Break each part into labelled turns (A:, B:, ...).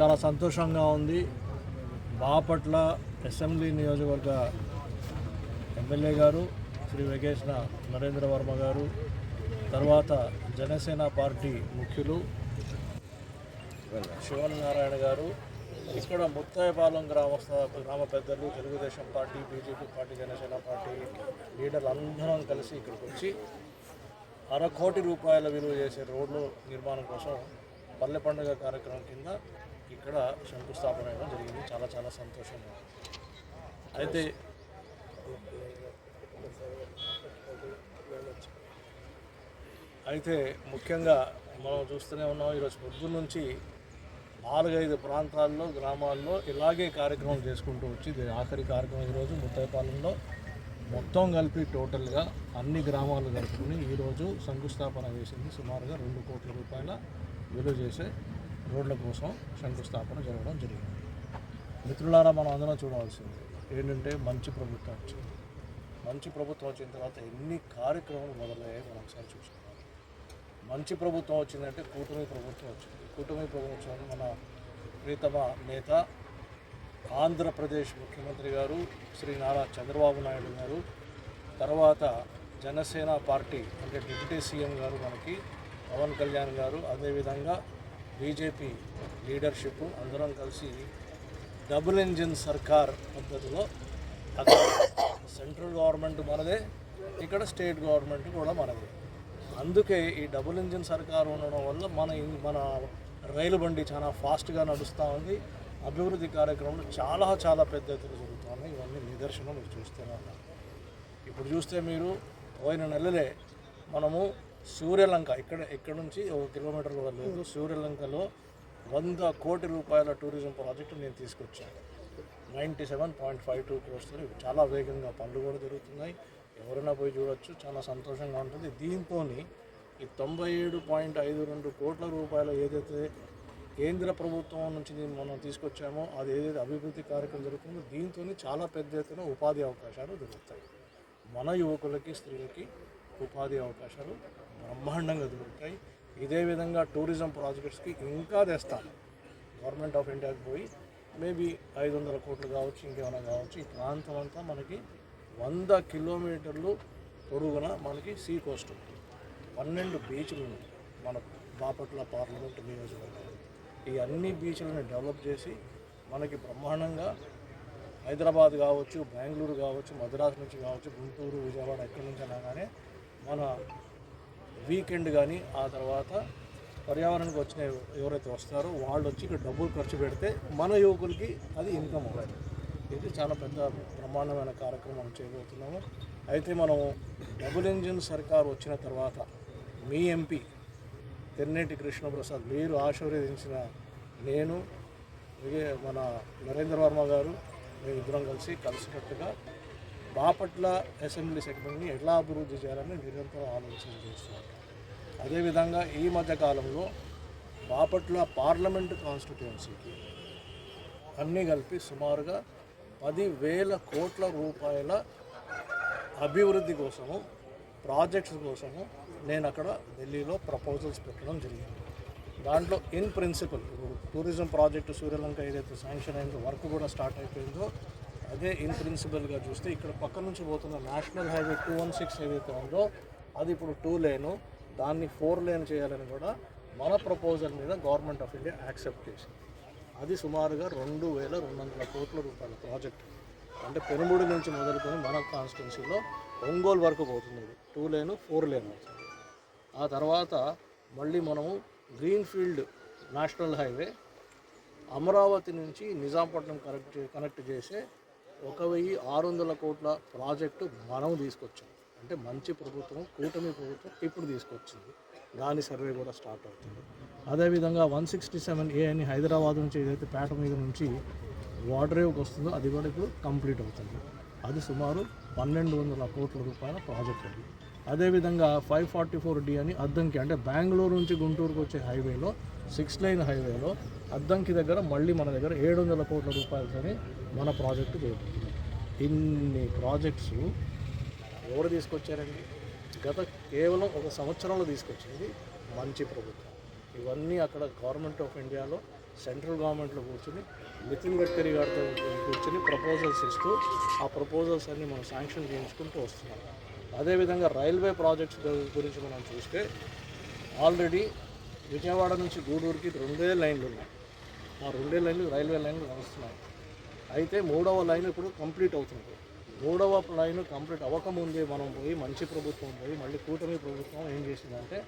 A: చాలా సంతోషంగా ఉంది. బాపట్ల అసెంబ్లీ నియోజకవర్గ ఎమ్మెల్యే గారు శ్రీ వెంకటేశ్వర నరేంద్ర వర్మ గారు తర్వాత జనసేన పార్టీ ముఖ్యులు శివనారాయణ గారు ఇక్కడ ముత్తాయపాలెం గ్రామస్థ గ్రామ పెద్దలు Telugu Desam party BJP party Janasena party లీడర్లు అందరం కలిసి ఇక్కడికి వచ్చి అర కోటి రూపాయల విలువ చేసే రోడ్లు నిర్మాణం కోసం పల్లె పండుగ కార్యక్రమం కింద ఇక్కడ శంకుస్థాపన అవ్వడం జరిగింది. చాలా చాలా సంతోషంగా. అయితే అయితే ముఖ్యంగా మనం చూస్తూనే ఉన్నాం ఈరోజు పొద్దున్న నుంచి నాలుగైదు ప్రాంతాల్లో గ్రామాల్లో ఇలాగే కార్యక్రమం చేసుకుంటూ వచ్చి ఇది ఆఖరి కార్యక్రమం ఈరోజు ముత్తైపాలెంలో. మొత్తం కలిపి టోటల్గా అన్ని గ్రామాలు కలుపుకుని ఈరోజు శంకుస్థాపన వేసింది. సుమారుగా రెండు కోట్ల రూపాయల విలువ చేసే రోడ్ల కోసం శంకుస్థాపన జరగడం జరిగింది. మిత్రులారా మనం అందరం చూడవలసింది ఏంటంటే మంచి ప్రభుత్వం వచ్చింది. మంచి ప్రభుత్వం వచ్చిన తర్వాత ఎన్ని కార్యక్రమాలు మొదలయ్యాయి మనం ఒకసారి చూసుకున్నాం మంచి ప్రభుత్వం వచ్చిందంటే కూటమి ప్రభుత్వం వచ్చింది. కూటమి ప్రభుత్వం మన ప్రీతమ నేత ఆంధ్రప్రదేశ్ ముఖ్యమంత్రి గారు శ్రీ నారా చంద్రబాబు నాయుడు గారు తర్వాత జనసేన పార్టీ అంటే డిప్యూటీ సీఎం గారు మనకి పవన్ కళ్యాణ్ గారు అదేవిధంగా బీజేపీ లీడర్షిప్ అందరం కలిసి డబుల్ ఇంజిన్ సర్కార్ పద్ధతిలో అక్కడ సెంట్రల్ గవర్నమెంట్ మనదే ఇక్కడ స్టేట్ గవర్నమెంట్ కూడా మనదే. అందుకే ఈ డబుల్ ఇంజిన్ సర్కార్ ఉండడం వల్ల మన మన రైలు బండి చాలా ఫాస్ట్గా నడుస్తూ ఉంది. అభివృద్ధి కార్యక్రమాలు చాలా చాలా పెద్ద ఎత్తున జరుగుతున్నాయి. ఇవన్నీ నిదర్శనం మీరు చూస్తూనే ఉన్నారు. ఇప్పుడు చూస్తే మీరు పోయిన నెలలే మనము సూర్యలంక ఇక్కడ ఇక్కడ నుంచి ఒక కిలోమీటర్ కూడా లేదు. సూర్యలంకలో వంద కోటి రూపాయల టూరిజం ప్రాజెక్టు నేను తీసుకొచ్చాను. Ninety seven point five two క్రోర్స్తో చాలా వేగంగా పనులు కూడా జరుగుతున్నాయి. ఎవరైనా పోయి చూడొచ్చు చాలా సంతోషంగా ఉంటుంది. దీంతో ఈ తొంభై ఏడు పాయింట్ ఐదు రెండు కోట్ల రూపాయలు ఏదైతే కేంద్ర ప్రభుత్వం నుంచి మనం తీసుకొచ్చామో అది ఏదైతే అభివృద్ధి కార్యక్రమం జరుగుతుందో దీంతో చాలా పెద్ద ఎత్తున ఉపాధి అవకాశాలు దొరుకుతాయి. మన యువకులకి స్త్రీలకి ఉపాధి అవకాశాలు బ్రహ్మాండంగా దొరుకుతాయి. ఇదే విధంగా టూరిజం ప్రాజెక్ట్స్కి ఇంకా తెస్తాను గవర్నమెంట్ ఆఫ్ ఇండియాకి పోయి మేబీ ఐదు వందల కోట్లు కావచ్చు ఇంకేమైనా కావచ్చు ఈ ప్రాంతం అంతా మనకి వంద కిలోమీటర్లు పొడుగున మనకి సీ కోస్ట్ ఉంది పన్నెండు బీచ్లు మన బాపట్ల పార్లమెంట్ నియోజకవర్గం. ఈ అన్ని బీచ్లను డెవలప్ చేసి మనకి బ్రహ్మాండంగా హైదరాబాద్ కావచ్చు బెంగళూరు కావచ్చు మద్రాసు నుంచి కావచ్చు గుంటూరు విజయవాడ ఎక్కడి నుంచి అయినా కానీ మన వీకెండ్ కానీ ఆ తర్వాత పర్యావరణానికి వచ్చిన ఎవరైతే వస్తారో వాళ్ళు వచ్చి ఇక్కడ డబ్బులు ఖర్చు పెడితే మన యువకులకి అది ఇన్కమ్ అవుతుంది ఇది చాలా పెద్ద బ్రహ్మాండమైన కార్యక్రమం చేయబోతున్నాము. అయితే మనము డబుల్ ఇంజిన్ సర్కార్ వచ్చిన తర్వాత మీ ఎంపీ తెన్నేటి కృష్ణప్రసాద్ మీరు ఆశీర్వదించిన నేను మన నరేంద్ర వర్మ గారు మేము ఇద్దరం కలిసి కలిసికట్టుగా బాపట్ల అసెంబ్లీ సెగ్మెంట్ని ఎలా అభివృద్ధి చేయాలని నిరంతరం ఆలోచన చేస్తున్నారు. అదేవిధంగా ఈ మధ్యకాలంలో బాపట్ల పార్లమెంటు కాన్స్టిట్యుయెన్సీకి అన్నీ కలిపి సుమారుగా పదివేల కోట్ల రూపాయల అభివృద్ధి కోసము ప్రాజెక్ట్స్ కోసము నేను అక్కడ ఢిల్లీలో ప్రపోజల్స్ పెట్టడం జరిగింది. దాంట్లో in principle tourism project Suryalanka ఏదైతే శాంక్షన్ అయిందో వర్క్ కూడా స్టార్ట్ అయిపోయిందో అదే ఇన్ ప్రిన్సిపల్గా చూస్తే ఇక్కడ పక్క నుంచి పోతున్న national highway two one six ఏదైతే ఉందో అది ఇప్పుడు టూ లేను దాన్ని ఫోర్ లేన్ చేయాలని కూడా మన ప్రపోజల్ మీద గవర్నమెంట్ ఆఫ్ ఇండియా యాక్సెప్ట్ చేసింది. అది సుమారుగా రెండు వేల రెండు వందల కోట్ల రూపాయల ప్రాజెక్ట్ అంటే పెనుముడి నుంచి మొదలుకొని మన కాన్స్టిట్యున్సీలో ఒంగోలు వరకు పోతుంది ఇది. టూ లేను ఫోర్ లేన్ అవుతుంది ఆ తర్వాత మళ్ళీ మనము గ్రీన్ఫీల్డ్ నేషనల్ హైవే అమరావతి నుంచి నిజాంపట్నం కనెక్ట్ కనెక్ట్ చేసే ఒక వెయ్యి ఆరు వందల కోట్ల ప్రాజెక్టు మనం తీసుకొచ్చాం. అంటే మంచి ప్రభుత్వం కూటమి ప్రభుత్వం ఇప్పుడు తీసుకొచ్చింది. దాని సర్వే కూడా స్టార్ట్ అవుతుంది. అదేవిధంగా వన్ సిక్స్టీ సెవెన్ ఏ అని హైదరాబాద్ నుంచి ఏదైతే పేట మీద నుంచి వాటరేవ్కి వస్తుందో అది కూడా ఇప్పుడు కంప్లీట్ అవుతుంది. అది సుమారు పన్నెండు వందల కోట్ల రూపాయల ప్రాజెక్ట్ అది. అదేవిధంగా ఫైవ్ ఫార్టీ ఫోర్ డి అని అద్దంకి అంటే బెంగళూరు నుంచి గుంటూరుకు వచ్చే హైవేలో సిక్స్ లైన్ హైవేలో అద్దంకి దగ్గర మళ్ళీ మన దగ్గర ఏడు వందల కోట్ల రూపాయలతోని మన ప్రాజెక్టు చేపడుతుంది ఇన్ని ప్రాజెక్ట్స్ ఎవరు తీసుకొచ్చారండి? గత కేవలం ఒక సంవత్సరంలో తీసుకొచ్చింది మంచి ప్రభుత్వం. ఇవన్నీ అక్కడ గవర్నమెంట్ ఆఫ్ ఇండియాలో సెంట్రల్ గవర్నమెంట్లో కూర్చొని నితిన్ గడ్కరీ గారితో కూర్చొని ప్రపోజల్స్ ఇస్తూ ఆ ప్రపోజల్స్ అన్ని మనం శాంక్షన్ చేయించుకుంటూ వస్తున్నాం. అదేవిధంగా రైల్వే ప్రాజెక్ట్స్ గురించి మనం చూస్తే ఆల్రెడీ విజయవాడ నుంచి గూడూరుకి రెండే లైన్లు ఉన్నాయి. ఆ రెండే లైన్లు రైల్వే లైన్లు నడుస్తున్నాయి. అయితే మూడవ లైన్ ఇప్పుడు కంప్లీట్ అవుతుంది. మూడవ లైన్ కంప్లీట్ అవ్వకముందే మనం పోయి మంచి ప్రభుత్వం పోయి మళ్ళీ కూటమి ప్రభుత్వం ఏం చేసిందంటే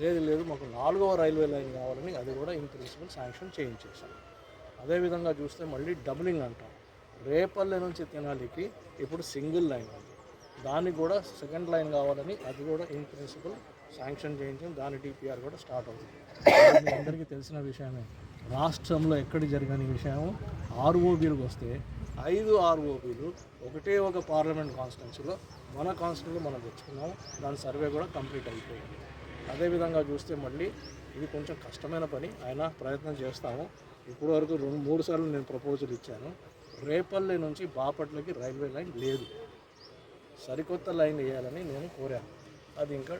A: లేదు లేదు మాకు నాలుగవ రైల్వే లైన్ కావాలని అది కూడా ఇన్ ప్రిన్సిపల్ శాంక్షన్ చేయించేసాం అదేవిధంగా చూస్తే మళ్ళీ డబులింగ్ అంటాం. రేపల్లె నుంచి తినాలికి ఇప్పుడు సింగిల్ లైన్ ఉంది. దానికి కూడా సెకండ్ లైన్ కావాలని అది కూడా ఇన్ ప్రిన్సిపల్ శాంక్షన్ చేయించాం దాని డిపిఆర్ కూడా స్టార్ట్ అవుతుంది. మీ అందరికీ తెలిసిన విషయమే. రాష్ట్రంలో ఎక్కడ జరగని విషయం ఆర్ఓబీలకు వస్తే ఐదు ఆర్ఓబీలు ఒకటే ఒక పార్లమెంట్ కాన్స్టిట్యున్సీలో మన కాన్స్టిట్యూన్సీలో మనం తెచ్చుకున్నాం దాని సర్వే కూడా కంప్లీట్ అయిపోయింది. అదేవిధంగా చూస్తే మళ్ళీ ఇది కొంచెం కష్టమైన పని. అయినా ప్రయత్నం చేస్తాము. ఇప్పటి వరకు రెండు మూడు సార్లు నేను ప్రపోజల్ ఇచ్చాను. రేపల్లె నుంచి బాపట్లకి రైల్వే లైన్ లేదు. సరికొత్త లైన్ వేయాలని నేను కోరాను. అది ఇంకా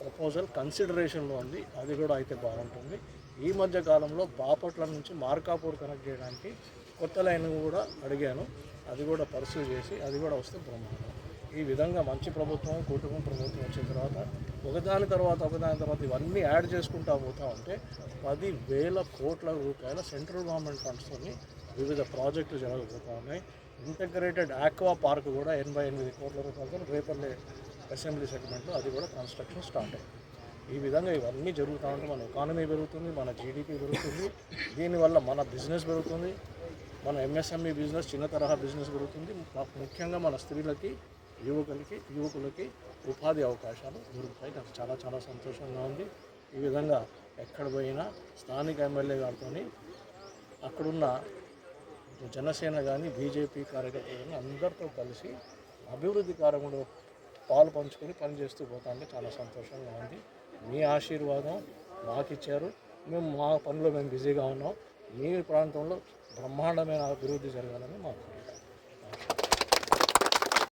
A: ప్రపోజల్ కన్సిడరేషన్లో ఉంది. అది కూడా అయితే బాగుంటుంది. ఈ మధ్య కాలంలో బాపట్ల నుంచి మార్కాపూర్ కనెక్ట్ చేయడానికి కొత్త లైన్ కూడా అడిగాను. అది కూడా పరిశీలి చేసి అది కూడా వస్తే బ్రహ్మాండం ఈ విధంగా మంచి ప్రభుత్వం కుటుంబం ప్రభుత్వం వచ్చిన తర్వాత ఒకదాని తర్వాత ఒకదాని తర్వాత ఇవన్నీ యాడ్ చేసుకుంటా పోతా ఉంటే పది వేల కోట్ల రూపాయల సెంట్రల్ గవర్నమెంట్ ఫండ్స్తో వివిధ ప్రాజెక్టులు జరగబోతా ఉన్నాయి. ఇంటగ్రేటెడ్ ఆక్వా పార్క్ కూడా ఎనభై ఎనిమిది కోట్ల రూపాయలతో రేపల్లే అసెంబ్లీ సెగ్మెంట్లో అది కూడా కన్స్ట్రక్షన్ స్టార్ట్ అయింది. ఈ విధంగా ఇవన్నీ జరుగుతూ ఉంటే మన ఎకానమీ పెరుగుతుంది మన జీడిపి పెరుగుతుంది దీనివల్ల మన బిజినెస్ పెరుగుతుంది మన ఎంఎస్ఎంఈ బిజినెస్ చిన్న తరహా బిజినెస్ పెరుగుతుంది. ముఖ్యంగా మన స్త్రీలకి యువకులకి యువకులకి ఉపాధి అవకాశాలు దొరుకుతాయి. నాకు చాలా చాలా సంతోషంగా ఉంది. ఈ విధంగా ఎక్కడ పోయినా స్థానిక ఎమ్మెల్యే గారితో అక్కడున్న జనసేన కానీ బీజేపీ కార్యకర్తలు కానీ అందరితో కలిసి అభివృద్ధి కార్యక్రమంలో పాలు పంచుకొని పనిచేస్తూ పోతా ఉంటే చాలా సంతోషంగా ఉంది. మీ ఆశీర్వాదం మాకు ఇచ్చారు మేము మా పనిలో మేము బిజీగా ఉన్నాం. మీ ప్రాంతంలో బ్రహ్మాండమైన అభివృద్ధి జరగాలని మాకు